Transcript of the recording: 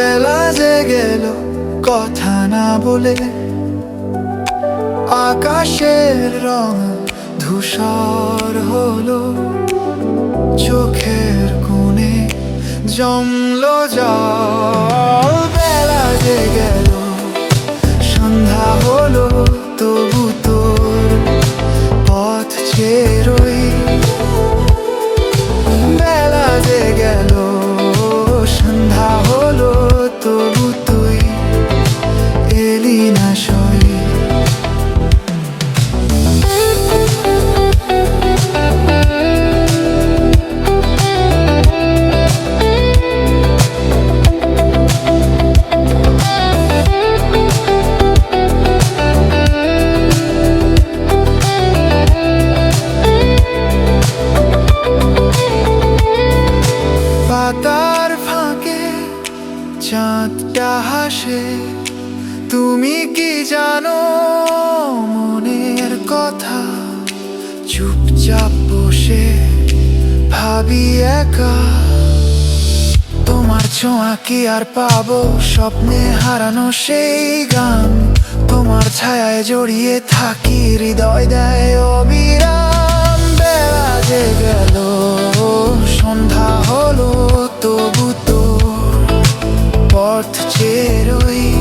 বেলা যে গেল কথা না বলে। আকাশের রং ধূসর হলো, চোখের কোণে জমল যা বেলা যে গেল সন্ধ্যা হলো, তবু চাঁদটা হাসে, তুমি কি জানো মনের কথা? চুপচাপ বসে ভাবি একা। তোমার ছোঁয়া কি আর পাবো? স্বপ্নে হারানো সেই গান। তোমার ছায়ায় জড়িয়ে থাকি, হৃদয় দেয় অবিরাম। বেলা যে গেল পথ চেরোই।